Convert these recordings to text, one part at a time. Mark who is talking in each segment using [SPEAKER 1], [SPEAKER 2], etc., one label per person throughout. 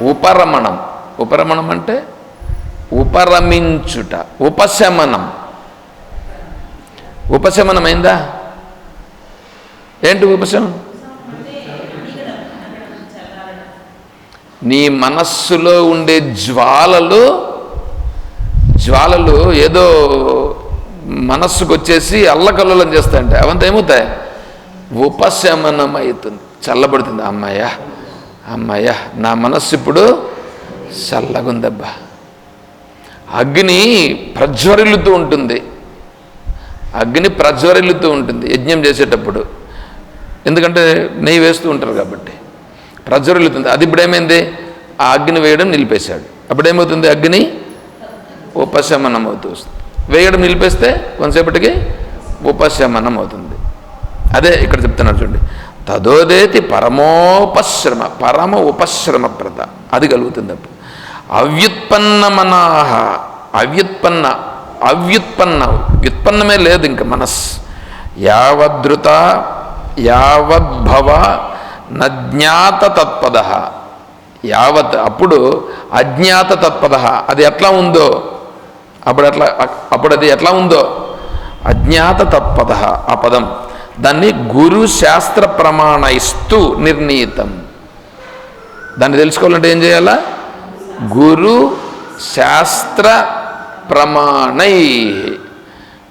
[SPEAKER 1] ఉపరమణం. ఉపరమణం అంటే ఉపరమించుట ఉపశమనం. ఉపశమనం అయిందా? ఏంటి ఉపశమనం? నీ మనస్సులో ఉండే జ్వాలలు జ్వాలలు ఏదో మనస్సుకు వచ్చేసి అల్లకల్లోలం చేస్తాయంటే. అవంతా ఏమవుతాయి? ఉపశమనం అవుతుంది చల్లబడుతుంది. అమ్మాయ్యా. అమ్మయ్యా నా మనస్సు ఇప్పుడు చల్లగుందబ్బా. అగ్ని ప్రజ్వరిల్లుతూ ఉంటుంది. అగ్ని ప్రజ్వరిల్లుతూ ఉంటుంది యజ్ఞం చేసేటప్పుడు. ఎందుకంటే నెయ్యి వేస్తూ ఉంటారు కాబట్టి. ప్రజ్వరిల్లుతుంది. అది ఇప్పుడు ఏమైంది ఆ అగ్ని వేయడం నిలిపేశాడు. అప్పుడు ఏమవుతుంది అగ్ని ఉపశమనం అవుతూ వస్తుంది. వేయడం నిలిపేస్తే కొంతసేపటికి ఉపశమనం అవుతుంది అదే ఇక్కడ చెప్తున్నారు చూడండి. తదోదేతి పరమోపశ్రమ పరమ ఉపశ్రమ ప్రద అది కలుగుతుంది అప్పుడు. అవ్యుత్పన్న మనాహ అవ్యుత్పన్న అవ్యుత్పన్న వ్యుత్పన్నమే లేదు ఇంక మనస్ యావద్ధృత యావద్భవ నజ్ఞాత తత్పద యావత్ అప్పుడు అజ్ఞాత తత్పద అది ఎట్లా ఉందో? అప్పుడు ఎట్లా అప్పుడు అది ఎట్లా ఉందో? అజ్ఞాత తత్పద ఆ పదం. దాన్ని గురు శాస్త్ర ప్రమాణ ఇస్తూ నిర్ణీతం. దాన్ని తెలుసుకోవాలంటే ఏం చేయాలా? గురు శాస్త్ర ప్రమాణై.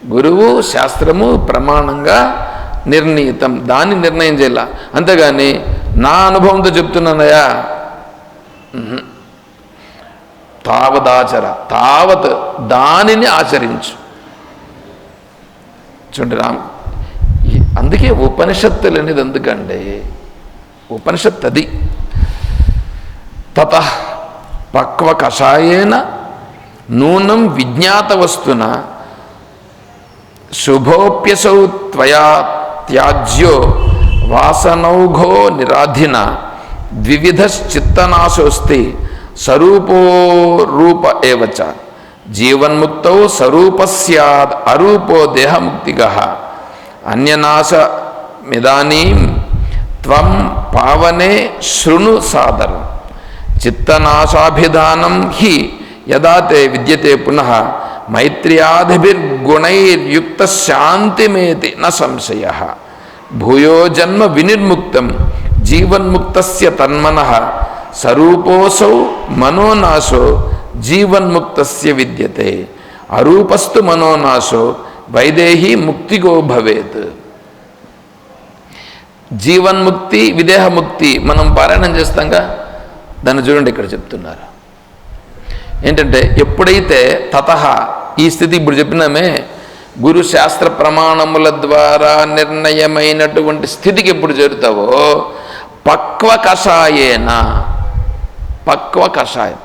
[SPEAKER 1] గురువు శాస్త్రము ప్రమాణంగా నిర్ణీతం. దాన్ని నిర్ణయం చేయాల? అంతేగాని నా అనుభవంతో చెప్తున్నానయా ఉహు. తావదాచర తావత్ దానిని ఆచరించు. చూడండి రామ్ అందుకే ఉపనిషత్తులు అనేది ఎందుకండి ఉపనిషత్ అది తత పక్వ కషాయేన నూనం విజ్ఞాత వస్తున శుభోప్యసౌ త్వయా త్యాజ్యో వాసనౌఘో నిరాధిన ద్విధశ్చిత్తనాశోస్తి స్వరూపో రూప ఏవచ. జీవన్ముక్తౌ స్వరూప స్యాద్ అరూపో దేహముక్తిగా. అన్యనాశమిదానీం త్వం పావనే శృణు సాదరం. చిత్తనాశాభిధానం హి యదా తే విద్యతే పునః మైత్ర్యాదిభిర్గుణైర్యుక్త శాంతిమేతి న సంశయ. భూయో జన్మ వినిర్ముక్తం జీవన్ముక్తస్య తన్మన. సరూపోసౌ మనోనాశో జీవన్ముక్తస్య విద్యతే. అరూపస్తు మనోనాశో వైదేహి ముక్తిగో భవేత్. జీవన్ముక్తి విదేహముక్తి మనం పారాయణం చేస్తాంగా? దాన్ని చూడండి ఇక్కడ చెప్తున్నారు. ఏంటంటే ఎప్పుడైతే తత ఈ స్థితి ఇప్పుడు చెప్పినామే గురు శాస్త్ర ప్రమాణముల ద్వారా నిర్ణయమైనటువంటి స్థితికి ఎప్పుడు చేరుతావో పక్వ కషాయేన. పక్వ కషాయం.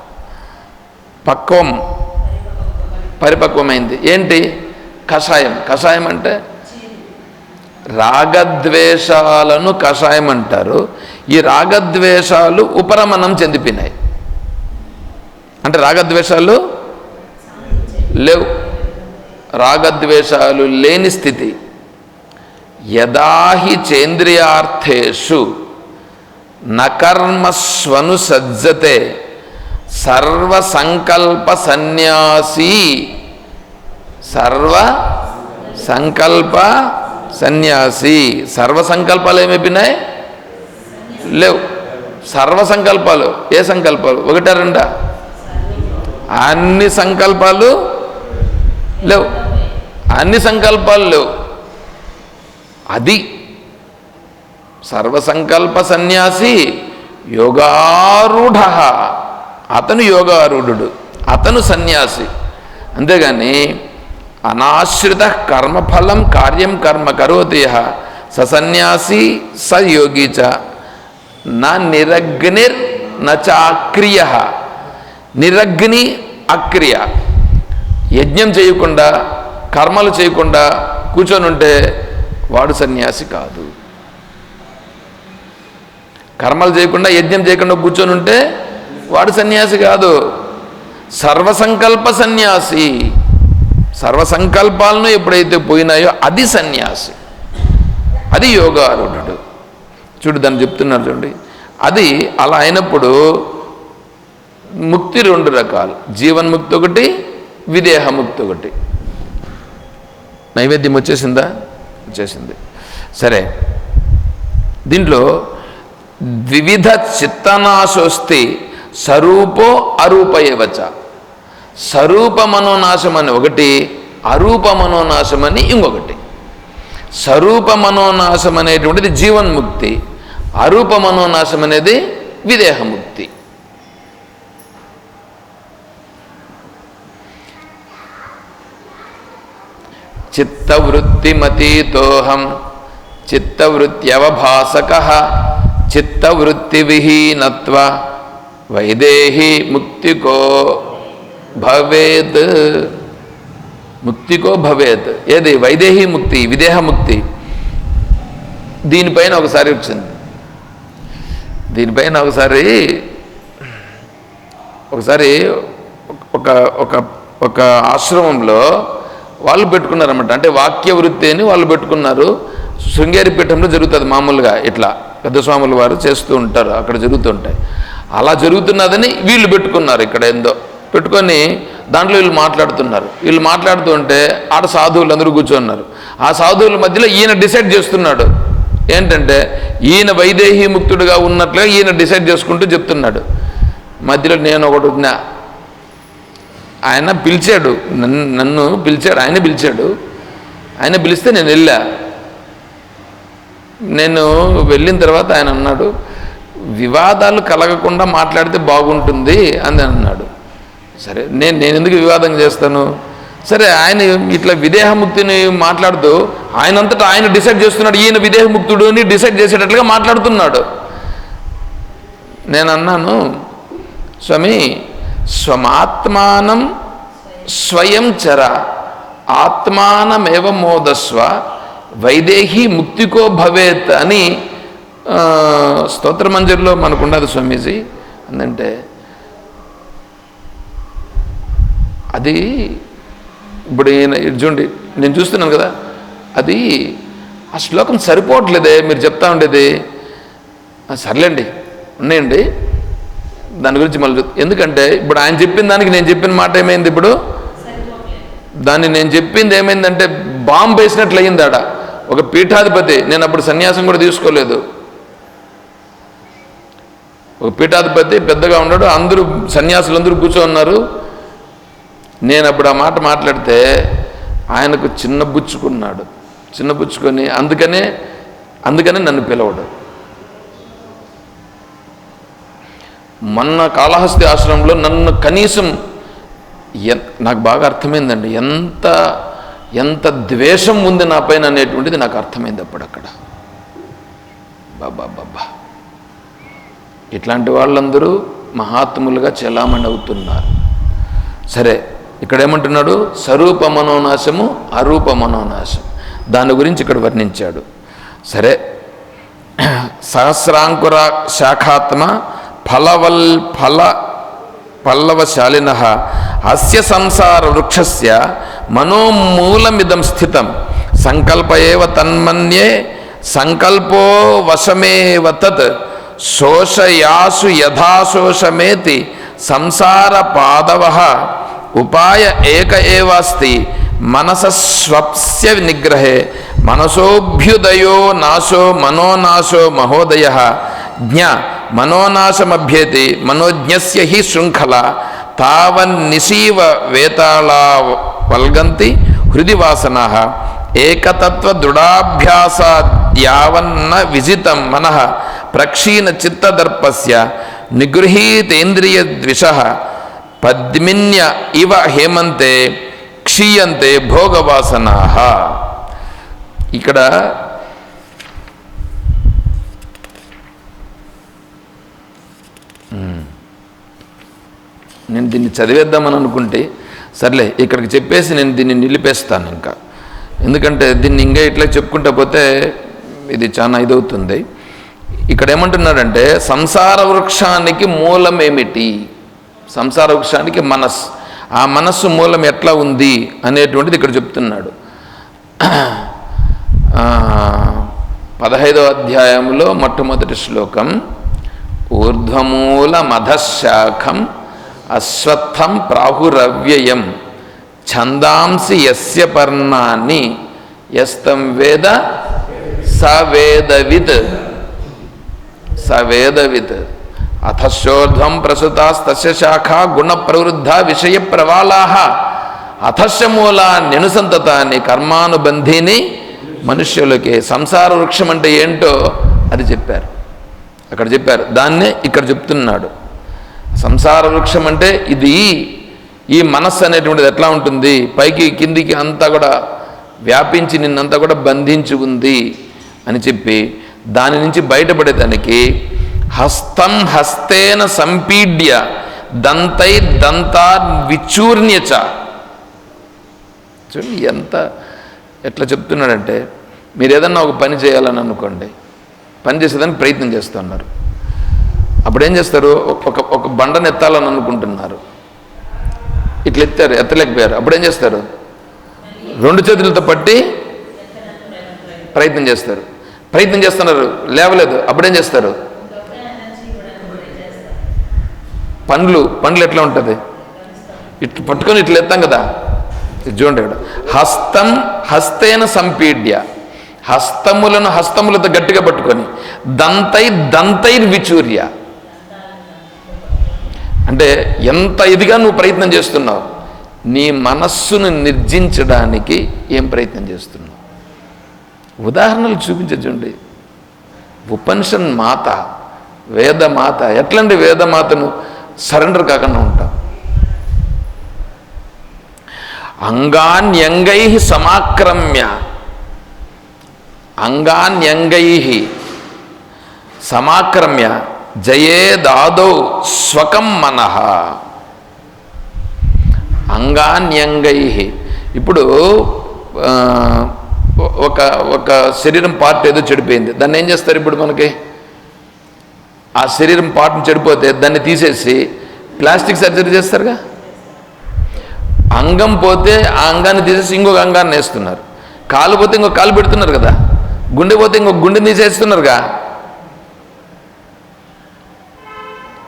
[SPEAKER 1] పక్వం. పరిపక్వమైంది. ఏంటి? కషాయం. కషాయం అంటే? రాగద్వేషాలను కషాయం అంటారు. ఈ రాగద్వేషాలు ఉపరమణం చెందిపోయినాయి. అంటే రాగద్వేషాలు లేవు. రాగద్వేషాలు లేని స్థితి. యదాహి చేంద్రియార్థేషు నకర్మస్వను సజ్జతే సర్వసంకల్ప సన్యాసి సర్వ సంకల్ప సన్యాసి. సర్వ సంకల్పాలు ఏమైపోయినాయి లేవు. సర్వ సంకల్పాలు. ఏ సంకల్పాలు? ఒకటా రెండా? అన్ని సంకల్పాలు లేవు. అన్ని సంకల్పాలు లేవు. అది సర్వసంకల్ప సన్యాసి యోగారూఢ. అతను యోగారూఢుడు. అతను సన్యాసి. అంతేగాని అనాశ్రిత కర్మఫలం కార్యం కర్మ కరోతి యః స సన్యాసి స యోగి చ. నా నిరగ్నిర్ నచాక్రియ నిరగ్ని అక్రియ. యజ్ఞం చేయకుండా కర్మలు చేయకుండా కూర్చొని ఉంటే వాడు సన్యాసి కాదు. కర్మలు చేయకుండా యజ్ఞం చేయకుండా కూర్చొని ఉంటే వాడు సన్యాసి కాదు. సర్వసంకల్ప సన్యాసి. సర్వసంకల్పాలను ఎప్పుడైతే పోయినాయో అది సన్యాసి. అది యోగారూఢుడు. చూడు దాన్ని చెప్తున్నారు చూడండి. అది అలా అయినప్పుడు ముక్తి రెండు రకాలు. జీవన్ముక్తి ఒకటి విదేహముక్తి ఒకటి. నైవేద్యం వచ్చేసిందా? వచ్చేసింది. సరే. దీంట్లో వివిధ చిత్తనాశోస్తి స్వరూపో అరూపయవచ. స్వరూప మనోనాశం అని ఒకటి అరూప మనోనాశం అని ఇంకొకటి. స్వరూప మనోనాశం అనేటువంటిది జీవన్ముక్తి అరూప మనోనాశం అనేది విదేహముక్తి. చిత్తవృత్తిమతీతోహం చిత్తవృత్త్యవభాసక చిత్తవృత్తివిహీనత్వ వైదేహి ముక్తికో భవేత్ ముక్తికో భవేత్ ఏది? వైదేహి ముక్తి విదేహ ముక్తి. దీనిపైన ఒకసారి వచ్చింది. దీనిపైన ఒకసారి ఒకసారి ఒక ఒక ఒక ఆశ్రమంలో వాళ్ళు పెట్టుకున్నారన్నమాట. అంటే వాక్య వృత్తి అని వాళ్ళు పెట్టుకున్నారు. శృంగేరి పీఠంలో జరుగుతుంది మామూలుగా ఇట్లా. పెద్ద స్వాముల వారు చేస్తూ ఉంటారు అక్కడ జరుగుతుంటాయి అలా జరుగుతున్నదని వీళ్ళు పెట్టుకున్నారు ఇక్కడ ఏందో. పెట్టుకొని దాంట్లో వీళ్ళు మాట్లాడుతున్నారు. వీళ్ళు మాట్లాడుతుంటే ఆడ సాధువులు అందరూ కూర్చున్నారు. ఆ సాధువుల మధ్యలో ఈయన డిసైడ్ చేస్తున్నాడు. ఏంటంటే ఈయన వైదేహీ ముక్తుడుగా ఉన్నట్లుగా ఈయన డిసైడ్ చేసుకుంటూ చెప్తున్నాడు. మధ్యలో నేను ఒకటి ఉన్నా ఆయన పిలిచాడు. నన్ను నన్ను పిలిచాడు. ఆయన పిలిచాడు. ఆయన పిలిస్తే నేను వెళ్ళా. నేను వెళ్ళిన తర్వాత ఆయన అన్నాడు వివాదాలు కలగకుండా మాట్లాడితే బాగుంటుంది అని అన్నాడు. సరే నేను నేను ఎందుకు వివాదం చేస్తాను? సరే ఆయన ఇట్లా విదేహముక్తిని మాట్లాడుతూ ఆయనంతటా ఆయన డిసైడ్ చేస్తున్నాడు ఈయన విదేహముక్తుడు అని డిసైడ్ చేసేటట్లుగా మాట్లాడుతున్నాడు. నేను అన్నాను స్వామి స్వమాత్మానం స్వయం చర ఆత్మానమేవ మోదస్వ వైదేహి ముక్తికో భవేత్ అని ఆ, స్తోత్రమంజరిలో మనకున్నది స్వామీజీ. అందంటే అది ఇప్పుడు ఈయన ఇది చూడండి నేను చూస్తున్నాను కదా అది ఆ శ్లోకం సరిపోవట్లేదే మీరు చెప్తా ఉండేది. సర్లేండి ఉన్నాయండి. దాని గురించి మళ్ళీ ఎందుకంటే ఇప్పుడు ఆయన చెప్పిన దానికి నేను చెప్పిన మాట ఏమైంది ఇప్పుడు? దాన్ని నేను చెప్పింది ఏమైందంటే బాంబు వేసినట్లు అయింది ఆడ. ఒక పీఠాధిపతి నేను అప్పుడు సన్యాసం కూడా తీసుకోలేదు. ఒక పీఠాధిపతి పెద్దగా ఉన్నాడు అందరూ సన్యాసులు అందరూ కూర్చో ఉన్నారు. నేను అప్పుడు ఆ మాట మాట్లాడితే ఆయనకు చిన్న బుచ్చుకున్నాడు. చిన్న బుచ్చుకొని అందుకనే అందుకనే నన్ను పిలవడు. మొన్న కాళహస్తి ఆశ్రమంలో నన్ను కనీసం ఎన్- నాకు బాగా అర్థమైందండి ఎంత ఎంత ద్వేషం ఉంది నా పైన అనేటువంటిది నాకు అర్థమైంది అప్పుడు అక్కడ. బాబా బాబా ఇట్లాంటి వాళ్ళందరూ మహాత్ములుగా చెలామణి అవుతున్నారు. సరే ఇక్కడ ఏమంటున్నాడు స్వరూప మనోనాశము అరూప మనోనాశం దాని గురించి ఇక్కడ వర్ణించాడు. సరే సహస్రాంకుర శాఖాత్మ ఫలవల్ ఫల పల్లవశాలిన అస్య సంసార వృక్షస్య మనోమూలమిదం స్థితం. సంకల్ప ఏవ తన్మన్యే సంకల్పో వశమేవ తత్ శోషయాసు యథాశోషమేతి సంసార పాదవ. ఉపాయ ఏక ఏవాస్తి. మనసస్వప్స్య నిగ్రహే మనసోభ్యుదయో నాశో మనోనాశో మహోదయ. జ్ఞ. మనోనాశమభ్యేతి. మనోజ్ఞస్య హి శృంఖల. తావన్నిశీవ వేతాళా వల్గంతి హృది వాసన ఏకతత్వ దృఢాభ్యాసాద్యావన్న విజితం మన. ప్రక్షీణ చిత్తదర్పస్య. నిగృహీతేంద్రియ ద్విష పద్మిన్య ఇవ హేమంతే క్షీయంతే భోగవాసనా ఇక్కడ నేను దీన్ని చదివేద్దామని అనుకుంటే సర్లే ఇక్కడికి చెప్పేసి నేను దీన్ని నిలిపేస్తాను ఇంకా. ఎందుకంటే దీన్ని ఇంకా ఇట్లా చెప్పుకుంటా పోతే ఇది చాలా ఇదవుతుంది. ఇక్కడ ఏమంటున్నాడంటే సంసార వృక్షానికి మూలం ఏమిటి సంసార వృక్షానికి మనస్సు ఆ మనస్సు మూలం ఎట్లా ఉంది అనేటువంటిది ఇక్కడ చెప్తున్నాడు. పదహైదవ అధ్యాయంలో మొట్టమొదటి శ్లోకం ఊర్ధ్వమూల మధశాఖం అశ్వత్థం ప్రాహురవ్యయం ఛందాంసి యస్య పర్ణాన్ని యస్తం వేద సవేదవిత్ సవేదవిత్ అథశోర్ధ్వం ప్రసుతాస్తస్య శాఖ గుణ ప్రవృద్ధ విషయ ప్రవాళాహ అథస్య మూల నినుసంతతాన్ని కర్మానుబంధిని మనుష్యులకి సంసార వృక్షం అంటే ఏంటో అది చెప్పారు. అక్కడ చెప్పారు దాన్నే ఇక్కడ చెప్తున్నాడు. సంసార వృక్షం అంటే ఇది ఈ మనస్సు అనేటువంటిది ఎట్లా ఉంటుంది? పైకి కిందికి అంతా కూడా వ్యాపించి నిన్నంతా కూడా బంధించి ఉంది అని చెప్పి దాని నుంచి బయటపడేదానికి హస్తం హస్తేన సంపీడ్య దంతై దంతా విచూర్ణ్యచ చూడండి ఎంత ఎట్లా చెప్తున్నాడంటే మీరు ఏదన్నా ఒక పని చేయాలని అనుకోండి పని చేసేదానికి ప్రయత్నం చేస్తున్నారు. అప్పుడు ఏం చేస్తారు? ఒక ఒక బండను ఎత్తాలని అనుకుంటున్నారు. ఇట్లా ఎత్తారు ఎత్తలేకపోయారు. అప్పుడు ఏం చేస్తారు? రెండు చేతులతో పట్టి ప్రయత్నం చేస్తారు. ప్రయత్నం చేస్తున్నారు లేవలేదు. అప్పుడేం చేస్తారు? పండ్లు పండ్లు ఎట్లా ఉంటుంది? ఇట్లు పట్టుకొని ఇట్లా ఎత్తాం కదా? చూడండి ఇక్కడ. హస్తం హస్తేన సంపీడ్య. హస్తములను హస్తములతో గట్టిగా పట్టుకొని. దంతై దంతైర్ విచూర్య. అంటే ఎంత ఇదిగా నువ్వు ప్రయత్నం చేస్తున్నావు నీ మనస్సును నిర్జించడానికి ఏం ప్రయత్నం చేస్తున్నావు? ఉదాహరణలు చూపించండి ఉపనిషన్ మాత వేదమాత ఎట్లండి వేదమాతను? సరెండర్ కాకుండా ఉంటాం. అంగాన్యంగై సమాక్రమ్య. అంగాన్యంగై సమాక్రమ్య. జయేదాదౌ స్వకం మనహ అంగాన్యంగై. ఇప్పుడు ఒక ఒక శరీరం పార్ట్ ఏదో చెడిపోయింది. దాన్ని ఏం చేస్తారు ఇప్పుడు మనకి? ఆ శరీరం పాటను చెడిపోతే దాన్ని తీసేసి ప్లాస్టిక్ సర్జరీ చేస్తారుగా? అంగం పోతే ఆ అంగాన్ని తీసేసి ఇంకొక అంగాన్ని వేస్తున్నారు. కాలు పోతే ఇంకొక కాలు పెడుతున్నారు కదా? గుండె పోతే ఇంకొక గుండెని తీసేస్తున్నారుగా?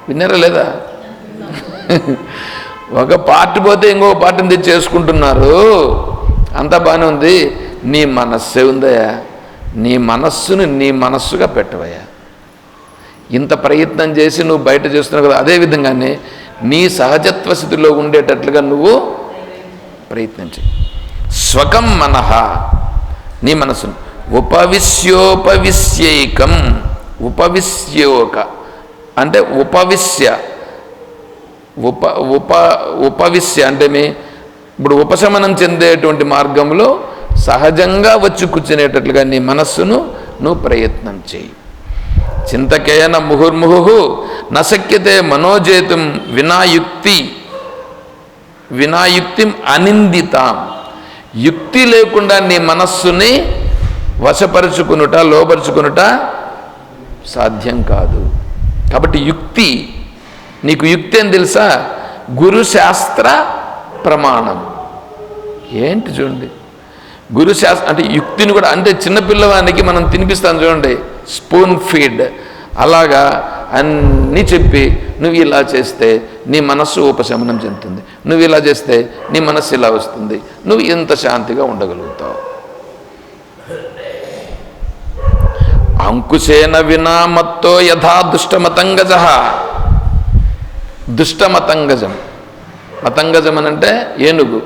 [SPEAKER 1] విన్నారా లేదా? ఒక పార్టీ పోతే ఇంకొక పార్టీని తెచ్చి చేసుకుంటున్నారు అంతా బాగానే ఉంది. నీ మనస్సే ఉందయ్యా. నీ మనస్సును నీ మనస్సుగా పెట్టవయ్యా. ఇంత ప్రయత్నం చేసి నువ్వు బయట చేస్తున్నావు కదా అదే విధంగానే నీ సహజత్వ స్థితిలో ఉండేటట్లుగా నువ్వు ప్రయత్నించి. స్వకం మనః నీ మనసును. ఉపవిశ్యోపవిశ్యైకం ఉపవిశ్యోక. అంటే ఉపవిశ్య. ఉప ఉప ఉపవిశ్య అంటే మీ ఇప్పుడు ఉపశమనం చెందేటువంటి మార్గంలో సహజంగా వచ్చి కూర్చునేటట్లుగా నీ మనస్సును నువ్వు ప్రయత్నం చేయి. చింతకేన ముహుర్ముహు నశక్యతే మనోజేతుం వినాయుక్తి వినాయుక్తిం అనిందితాం. యుక్తి లేకుండా నీ మనస్సుని వశపరుచుకునుట లోపరుచుకునుట సాధ్యం కాదు. కాబట్టి యుక్తి నీకు యుక్తి అని తెలుసా? గురుశాస్త్ర ప్రమాణం. ఏంటి చూడండి? గురు శాస్త్ర అంటే యుక్తిని కూడా అంటే చిన్నపిల్లవానికి మనం తినిపిస్తాం చూడండి. Spoon feed. అలాగా అన్నీ చెప్పి నువ్వు ఇలా చేస్తే నీ మనస్సు ఉపశమనం చెందుతుంది. నువ్వు ఇలా చేస్తే నీ మనస్సు ఇలా వస్తుంది. నువ్వు ఇంత శాంతిగా ఉండగలుగుతావు. అంకుశేన వినా మత్తో యథా దుష్టమతంగజ. దుష్టమతంగజం. మతంగజం అని అంటే ఏనుగు.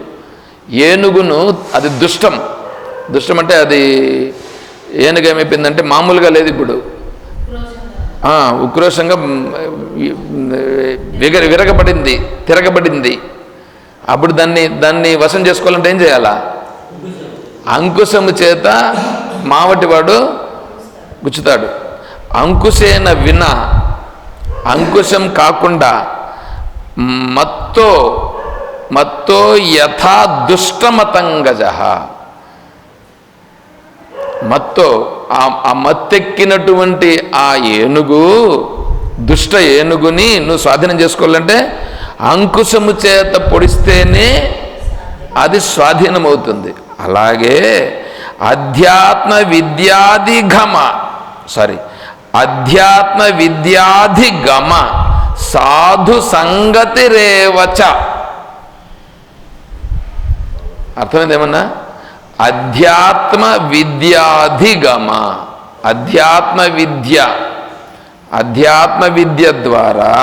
[SPEAKER 1] ఏనుగును అది దుష్టం. దుష్టం అంటే అది ఏనుగు ఏమైపోయిందంటే మామూలుగా లేదు ఇప్పుడు. ఉక్రోషంగా విగ విరగబడింది తిరగబడింది. అప్పుడు దాన్ని దాన్ని వశం చేసుకోవాలంటే ఏం చేయాలా? అంకుశము చేత మావటివాడు గుచ్చుతాడు. అంకుశేన విన అంకుశం కాకుండా మత్తో మత్తో యథా దుష్టమతంగజ. మత్తో ఆ మత్తెక్కినటువంటి ఆ ఏనుగు దుష్ట ఏనుగుని నువ్వు స్వాధీనం చేసుకోవాలంటే అంకుశము చేత పొడిస్తేనే అది స్వాధీనమవుతుంది. అలాగే అధ్యాత్మ విద్యాధిగమ సారీ అధ్యాత్మ విద్యాధిగమ సాధు సంగతి రేవచ. అర్థమైంది ఏమన్నా అధ్యాత్మ విద్యాధిగమ అధ్యాత్మ విద్య అధ్యాత్మ విద్య ద్వారా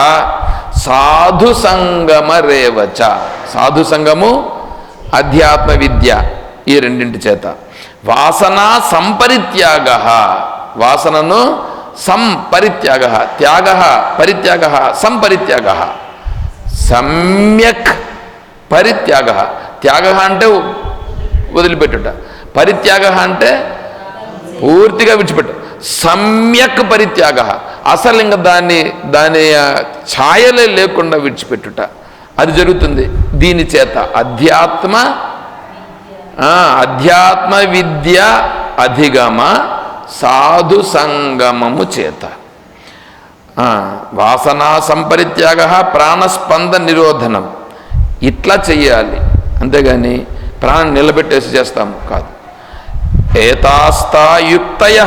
[SPEAKER 1] సాధు సంగమ రేవచ సాధు సంగము అధ్యాత్మ విద్య ఈ రెండింటి చేత. వాసన సంపరిత్యాగ. వాసనను సంపరిత్యాగ. త్యాగ పరిత్యాగ సంపరిత్యాగ. సమ్యక్ పరిత్యాగ. త్యాగ అంటే వదిలిపెట్టుట. పరిత్యాగ అంటే పూర్తిగా విడిచిపెట్టు. సమ్యక్ పరిత్యాగ. అసలు ఇంకా దాన్ని దాని ఛాయలే లేకుండా విడిచిపెట్టుట. అది జరుగుతుంది. దీని చేత అధ్యాత్మ ఆ, అధ్యాత్మ విద్య అధిగమ సాధు సంగమము చేత. వాసనా సంపరిత్యాగ ప్రాణస్పంద నిరోధనం. ఇట్లా చెయ్యాలి. అంతేగాని ప్రాణం నిలబెట్టేసి చేస్తాము. కాదు. ఏతాస్తాయుక్తయ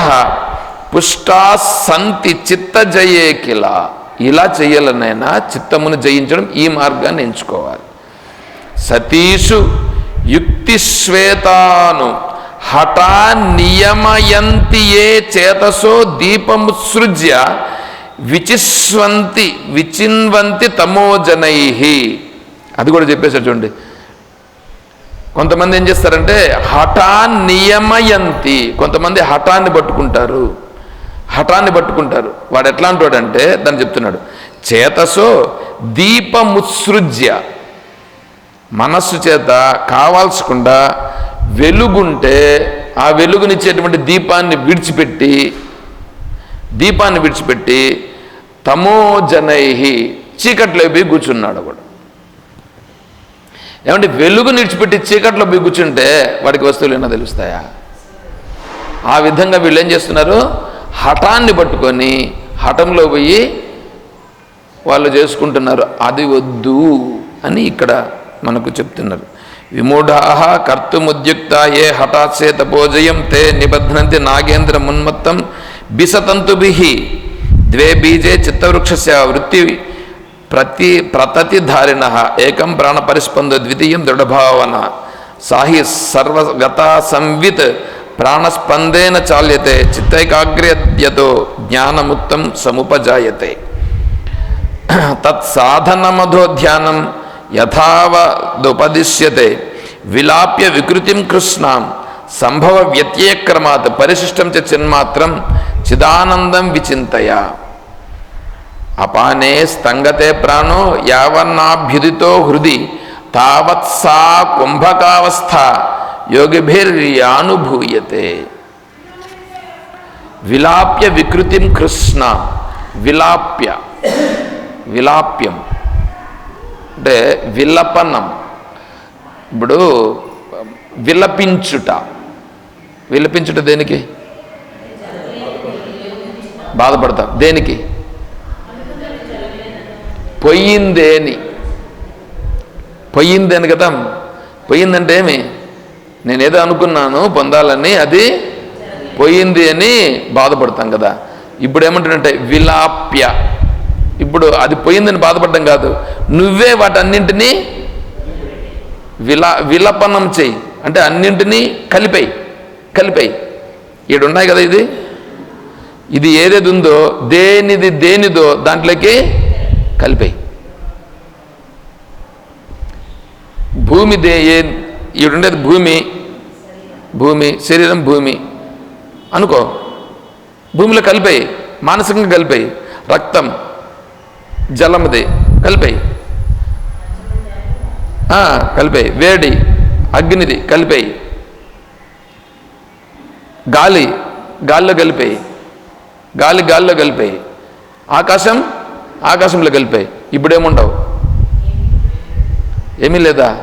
[SPEAKER 1] పుష్టా సంతి చిత్తజయే కిల. ఇలా చెయ్యాలనైనా చిత్తమును జయించడం ఈ మార్గాన్ని ఎంచుకోవాలి. సతీషు యుక్తిశ్వేతాను హఠా నియమయంతి ఏ చేతసో దీపముత్సృజ్య విచిస్వంతి విచిన్వంతి తమోజనై. అది కూడా చెప్పేశారు చూడండి. కొంతమంది ఏం చేస్తారంటే హఠా నియమయంతి. కొంతమంది హఠాన్ని పట్టుకుంటారు. హఠాన్ని పట్టుకుంటారు. వాడు ఎట్లా అంటాడంటే దాన్ని చెప్తున్నాడు. చేతసో దీపముత్సృజ్య. మనస్సు చేత కావాల్సకుండా వెలుగుంటే ఆ వెలుగునిచ్చేటువంటి దీపాన్ని విడిచిపెట్టి దీపాన్ని విడిచిపెట్టి తమోజనై చీకట్లోపి కూర్చున్నాడు కూడా ఏమంటే వెలుగు నిడిచిపెట్టి చీకట్లో బిగుచుంటే వాడికి వస్తువులు ఏమైనా తెలుస్తాయా? ఆ విధంగా వీళ్ళు ఏం చేస్తున్నారు? హఠాన్ని పట్టుకొని హఠంలో పోయి వాళ్ళు చేసుకుంటున్నారు. అది వద్దు అని ఇక్కడ మనకు చెప్తున్నారు. విమూఢా కర్తుముద్యుక్త ఏ హఠాత్సే తపోజయం తే నిబధ్నంతి నాగేంద్ర మున్మత్తం బిసతంతుభి. ద్వే బీజే చిత్తవృక్ష వృత్తి ప్రతి ప్రతతి ధారిణ ఏకం ప్రాణ పరిస్పంద ద్వితీయం దృఢభావన సాహి సర్వగత సంవిత్ ప్రాణస్పందేన చాల్యతే చిత్తైకాగ్ర్యతో జ్ఞానముక్తం సముపజాయతే. తత్సాధనమధో ధ్యానం యథావదుపదిశ్యతే. విలాప్య వికృతిం కృష్ణాం సంభవ వ్యత్యయక్రమాత్ పరిశిష్టం చిన్మాత్రం చిదానందం విచింతయ. అపానే స్తంగతే ప్రాణో యావన్నాభ్యుదితో హృది తావత్ సా కుంభకావస్థ యోగిభిర్యానుభూయతే. విలాప్య వికృతిం కృష్ణ విలాప్య విలాప్యం. అంటే విలపనం. ఇప్పుడు విలపించుట. విలపించుట దేనికి? బాధపడతాం. దేనికి? పొయ్యిందేని పొయ్యిందేని కదా. పొయ్యిందంటే ఏమి? నేనేదో అనుకున్నాను పొందాలని అది పోయింది అని బాధపడతాం కదా. ఇప్పుడు ఏమంటాడంటే విలాప్య. ఇప్పుడు అది పోయిందని బాధపడడం కాదు. నువ్వే వాటన్నింటినీ విలా విలపనం చెయ్యి అంటే అన్నింటినీ కలిపాయి. కలిపాయి. ఈడు ఉన్నాయి కదా ఇది. ఇది ఏదేది ఉందో దేనిది దేనిదో దాంట్లోకి కలిపాయి భూమి దే ఏ ఈడుండేది భూమి భూమి శరీరం భూమి. అనుకో భూమిలో కలిపాయి మానసికంగా కలిపాయి రక్తం జలంది కలిపాయి ఆ, కలిపాయి వేడి అగ్నిది కలిపాయి గాలి గాల్లో కలిపాయి గాలి గాల్లో కలిపాయి ఆకాశం ఆకాశంలో కలిపాయి. ఇప్పుడేముండవు? ఏమీ లేదా?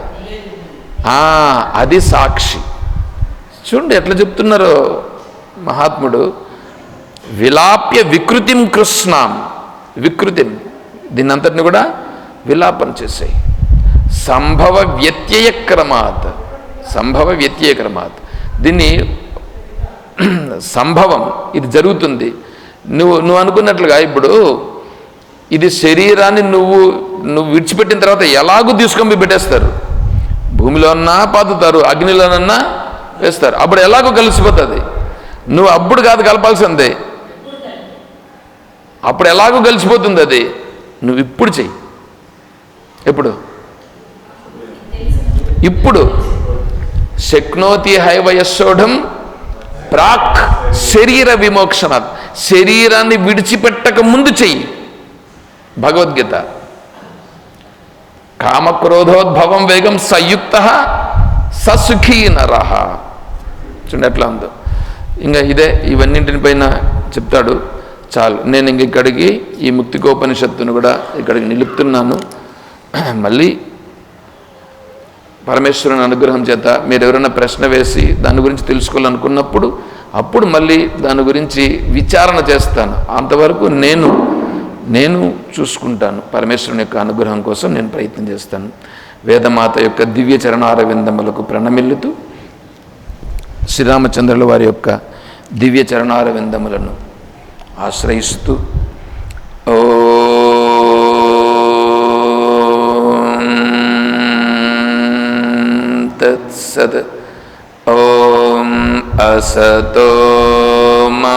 [SPEAKER 1] అది సాక్షి. చూడండి ఎట్లా చెప్తున్నారు మహాత్ముడు. విలాప్య వికృతిం కృష్ణాం. వికృతిం. దీన్ని అంతటిని కూడా విలాపం చేసాయి. సంభవ వ్యత్యయ క్రమాత్. సంభవ వ్యత్యయ క్రమాత్. దీన్ని సంభవం ఇది జరుగుతుంది. నువ్వు నువ్వు అనుకున్నట్లుగా ఇప్పుడు ఇది శరీరాన్ని నువ్వు నువ్వు విడిచిపెట్టిన తర్వాత ఎలాగూ తీసుకొని పెట్టేస్తారు. భూమిలోనన్నా పాతుతారు అగ్నిలోనన్నా వేస్తారు. అప్పుడు ఎలాగో కలిసిపోతుంది? నువ్వు అప్పుడు కాదు కలపాల్సిందే. అప్పుడు ఎలాగో కలిసిపోతుంది అది? నువ్వు ఇప్పుడు చెయ్యి. ఎప్పుడు? ఇప్పుడు. శక్నోతి హైవయస్సోఢం ప్రాక్ శరీర విమోక్షణ శరీరాన్ని విడిచిపెట్టక ముందు చెయ్యి. భగవద్గీత. కామక్రోధోద్భవం వేగం సయుక్త ససుఖీ నరహ చూడండి ఎట్లా ఉందో. ఇంకా ఇదే ఇవన్నింటిని పైన చెప్తాడు. చాలు. నేను ఇంక ఇక్కడికి ఈ ముక్తికోపనిషత్తును కూడా ఇక్కడికి నిలుపుతున్నాను. మళ్ళీ పరమేశ్వరుని అనుగ్రహం చేత మీరు ఎవరైనా ప్రశ్న వేసి దాని గురించి తెలుసుకోవాలనుకున్నప్పుడు అప్పుడు మళ్ళీ దాని గురించి విచారణ చేస్తాను. అంతవరకు నేను నేను చూసుకుంటాను. పరమేశ్వరుని యొక్క అనుగ్రహం కోసం నేను ప్రయత్నం చేస్తాను. వేదమాత యొక్క దివ్య చరణారవిందములకు ప్రణమిల్లుతూ శ్రీరామచంద్రుల వారి యొక్క దివ్య చరణారవిందములను ఆశ్రయిస్తూ ఓ తత్సత్ ఓం అసతో మా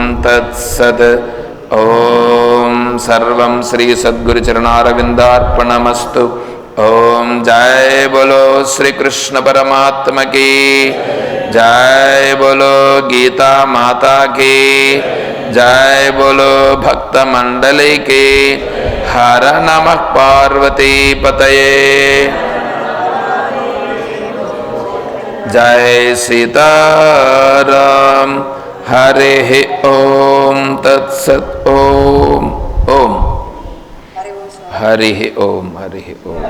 [SPEAKER 1] तत्सत् ॐ सर्वं श्रीसद्गुरुचरणारविन्दार्पणमस्तु ओम जय बोलो श्री कृष्ण परमात्मा की। जय बोलो गीता माता की। जय बोलो भक्त मंडली की। हर नमः पार्वती पतये। जय सीताराम। हरेः ओम तत्सत् हरे ॐ हरिः ॐ हरिः ओम.